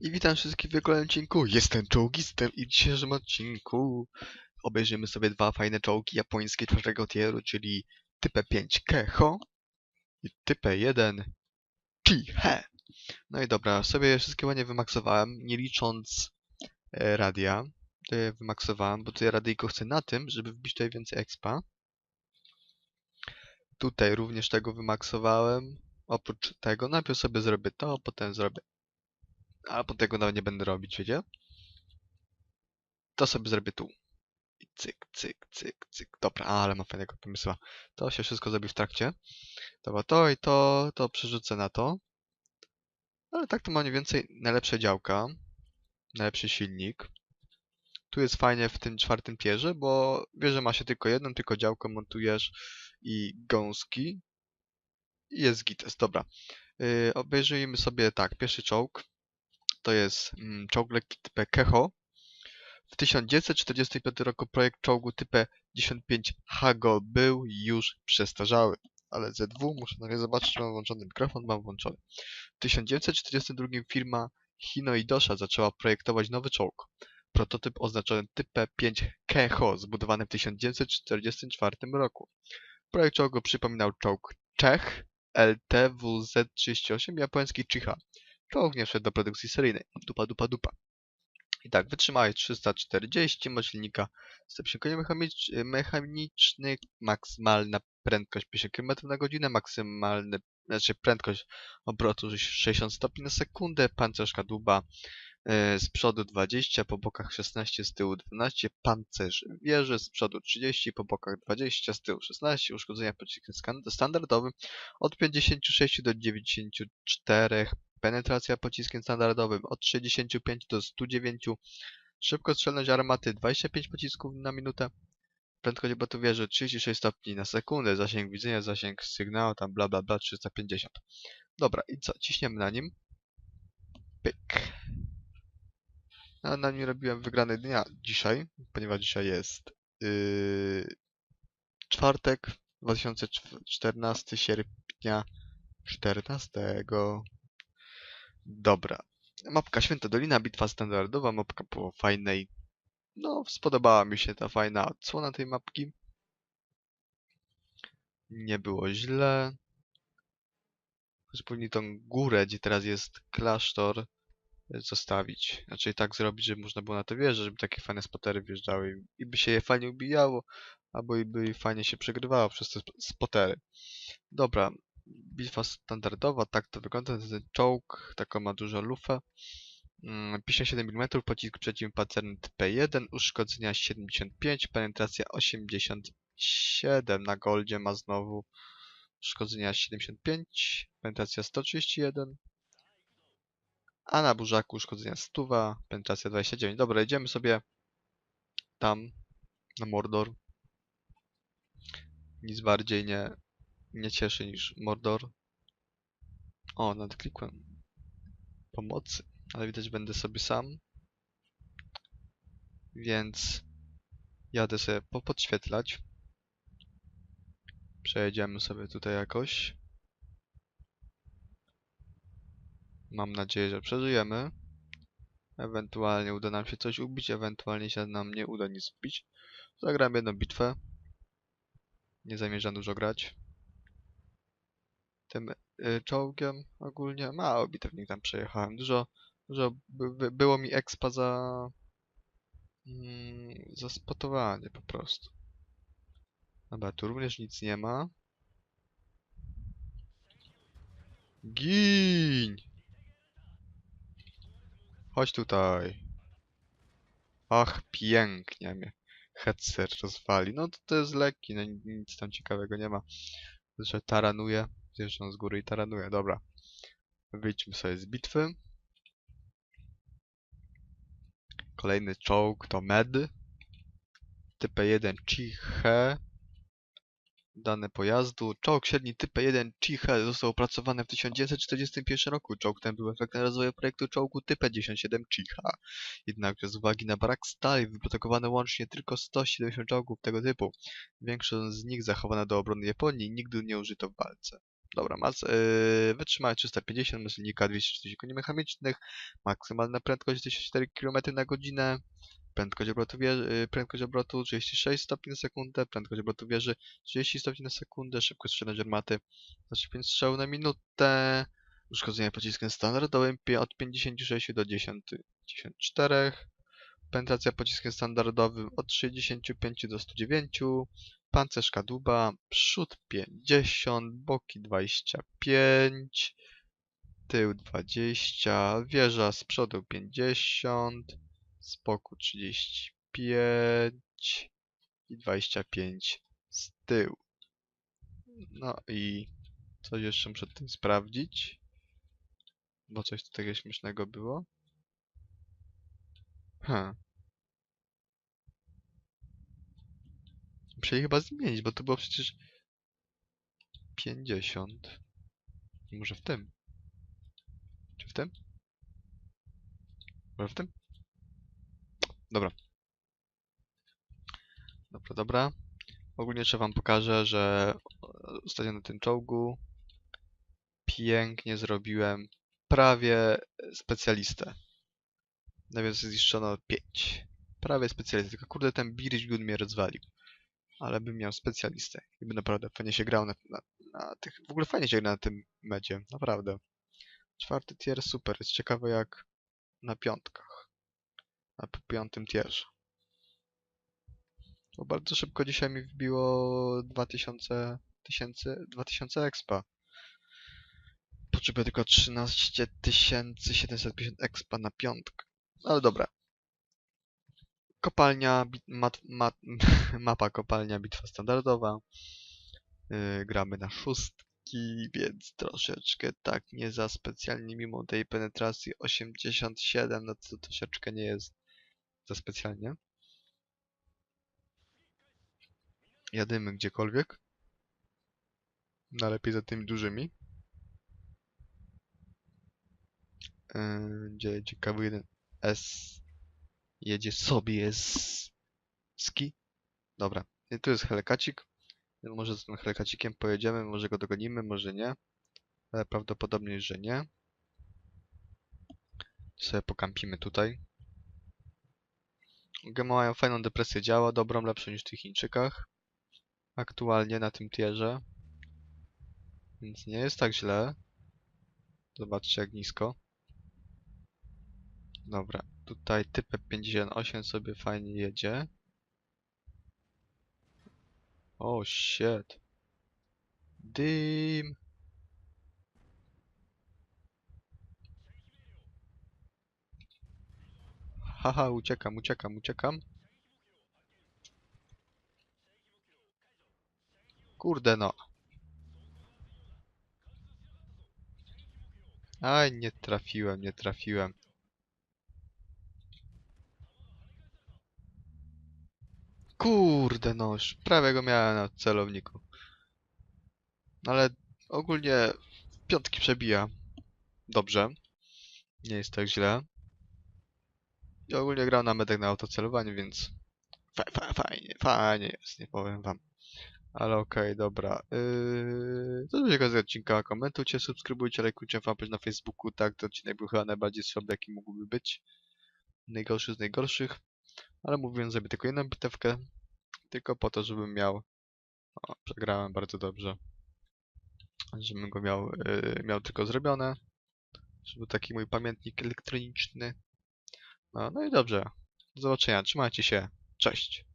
I witam wszystkich w kolejnym odcinku. Jestem czołgistem i w dzisiejszym odcinku obejrzymy sobie dwa fajne czołgi japońskie czwartego tieru, czyli typę 5 Keho i typę 1 Chihe. No i dobra, sobie wszystkie ładnie wymaksowałem, nie licząc e, radia. Je wymaksowałem, bo tutaj radyjko chcę na tym, żeby wbić tutaj więcej expa. Tutaj również tego wymaksowałem. Oprócz tego, najpierw sobie zrobię to, potem zrobię a po tego nawet nie będę robić, wiecie? To sobie zrobię tu. I cyk, cyk, cyk, cyk. Dobra, ale mam fajnego pomysła. To się wszystko zrobi w trakcie. Dobra, to i to, to przerzucę na to. Ale tak to ma mniej więcej najlepsze działka. Najlepszy silnik. Tu jest fajnie w tym czwartym pierze, bo wieżę ma się tylko jedną, tylko działko montujesz i gąski. I jest gites, dobra. Yy, obejrzyjmy sobie tak, pierwszy czołg to jest mm, czołg lekki Keho. W 1945 roku projekt czołgu typu 15 Hago był już przestarzały. Ale ZW, muszę na nie zobaczyć, czy mam włączony mikrofon, mam włączony. W 1942 firma Hinoidosha zaczęła projektować nowy czołg. Prototyp oznaczony typę 5 Keho, zbudowany w 1944 roku. Projekt czołgu przypominał czołg Czech LTWZ-38 japoński Chiha. Czołg nie wszedł do produkcji seryjnej. Dupa, dupa, dupa. I tak, wytrzymałeś 340, moc silnika 150 koni maksymalna prędkość 50 km na godzinę, maksymalna, znaczy prędkość obrotu 60 stopni na sekundę, pancerz kadłuba yy, z przodu 20, po bokach 16, z tyłu 12, pancerz wieży z przodu 30, po bokach 20, z tyłu 16, uszkodzenia pociskiem standardowym od 56 do 94 Penetracja pociskiem standardowym od 65 do 109. Szybkostrzelność armaty 25 pocisków na minutę. Prędkość obrotu wieży 36 stopni na sekundę. Zasięg widzenia, zasięg sygnału, tam bla bla bla 350. Dobra, i co? Ciśniemy na nim. Pyk. A na nim robiłem wygrany dnia dzisiaj, ponieważ dzisiaj jest yy, czwartek 2014 sierpnia 14. Dobra. Mapka Święta Dolina, bitwa standardowa, mapka po fajnej. No, spodobała mi się ta fajna odsłona tej mapki. Nie było źle. Choć powinni tą górę, gdzie teraz jest klasztor, zostawić. Znaczy tak zrobić, żeby można było na to wjeżdżać, żeby takie fajne spotery wjeżdżały i by się je fajnie ubijało, albo i by fajnie się przegrywało przez te spotery. Dobra, bitwa standardowa, tak to wygląda, ten czołg, taką ma dużą lufę. 57 mm, pocisk przeciwpancerny TP1, uszkodzenia 75, penetracja 87, na goldzie ma znowu uszkodzenia 75, penetracja 131, a na burzaku uszkodzenia 100, penetracja 29. Dobra, idziemy sobie tam, na Mordor. Nic bardziej nie, nie cieszy niż Mordor. O, nadklikłem. Pomocy. Ale widać będę sobie sam. Więc jadę sobie popodświetlać. Przejedziemy sobie tutaj jakoś. Mam nadzieję, że przeżyjemy. Ewentualnie uda nam się coś ubić, ewentualnie się nam nie uda nic ubić. Zagram jedną bitwę. Nie zamierzam dużo grać tym y, czołgiem ogólnie. Mało bitewnik tam przejechałem. Dużo, dużo by, by było mi expa za, mm, za spotowanie po prostu. Dobra, tu również nic nie ma. Gin! Chodź tutaj. Ach, pięknie mnie. Headset rozwali. No to, to jest lekki, no nic tam ciekawego nie ma. Że taranuje. Zjeżdżam z góry i taranuję. Dobra. Wyjdźmy sobie z bitwy. Kolejny czołg to Med. Typ 1 Chiche. Dane pojazdu. Czołg średni typ 1 Chiche został opracowany w 1941 roku. Czołg ten był efektem rozwoju projektu czołgu typ 97 Chicha. Jednak z uwagi na brak stali wyprodukowano łącznie tylko 170 czołgów tego typu. Większość z nich zachowana do obrony Japonii nigdy nie użyto w walce. Dobra, mas, yy, wytrzymałość 350, moc silnika 240 koni mechanicznych, maksymalna prędkość 1004 km na godzinę, prędkość obrotu, wieży, yy, prędkość obrotu 36 stopni na sekundę, prędkość obrotu wieży 30 stopni na sekundę, szybkość strzelania armaty 25 strzałów na minutę, uszkodzenie pociskiem standardowym od 56 do 10, 54, penetracja pociskiem standardowym od 65 do 109, pancerz kadłuba, przód 50, boki 25, tył 20, wieża z przodu 50, z boku 35 i 25 z tyłu. No i coś jeszcze muszę tutaj sprawdzić, bo coś takiego śmiesznego było. Hm. Musieli chyba zmienić, bo to było przecież 50. Może w tym? Czy w tym? Może w tym? Dobra. Dobra, dobra. Ogólnie jeszcze wam pokażę, że ostatnio na tym czołgu pięknie zrobiłem prawie specjalistę. Nawiasem zniszczono 5. Prawie specjalistę. Tylko kurde ten Birźgun mnie rozwalił. Ale bym miał specjalistę. I by naprawdę fajnie się grał na, na, na tych... W ogóle fajnie się gra na tym medzie. Naprawdę. Czwarty tier super. Jest ciekawe jak na piątkach. Na piątym tierze. Bo bardzo szybko dzisiaj mi wbiło 2000... Tysięcy, 2000 expa. Potrzebuję tylko 13 750 expa na piątkę. Ale dobra. Kopalnia, mat, mat, mapa kopalnia, bitwa standardowa. Yy, gramy na szóstki, więc troszeczkę tak nie za specjalnie, mimo tej penetracji 87, no to troszeczkę nie jest za specjalnie. Jadymy gdziekolwiek. Najlepiej za tymi dużymi. Yy, gdzie jedzie KW1 S. Jedzie sobie z ski. Dobra, i tu jest helekacik. Może z tym helekacikiem pojedziemy, może go dogonimy, może nie. Ale prawdopodobnie, że nie. Sobie pokampimy tutaj. Gemy mają fajną depresję działa, dobrą, lepszą niż w tych Chińczykach. Aktualnie na tym tierze. Więc nie jest tak źle. Zobaczcie jak nisko. Dobra, tutaj typę 58 sobie fajnie jedzie. O, shit. Dim. Haha, uciekam, uciekam, uciekam. Kurde no. Aj, nie trafiłem, nie trafiłem. Kurde no, już prawie go miałem na celowniku. Ale ogólnie piątki przebija. Dobrze. Nie jest tak źle. I ogólnie grał na medek na autocelowaniu, więc fa fa fajnie, fajnie jest, nie powiem wam. Ale okej, dobra. Yy, to będzie koniec odcinka. Komentujcie, subskrybujcie, lajkujcie fanpage na Facebooku. Tak, ten odcinek był chyba najbardziej słaby, jaki mógłby być. Najgorszy z najgorszych. Ale mówiłem, zrobię tylko jedną bitewkę. Tylko po to, żebym miał... O, przegrałem bardzo dobrze. Żebym go miał, yy, miał tylko zrobione. Żeby taki mój pamiętnik elektroniczny. No, no i dobrze. Do zobaczenia. Trzymajcie się. Cześć.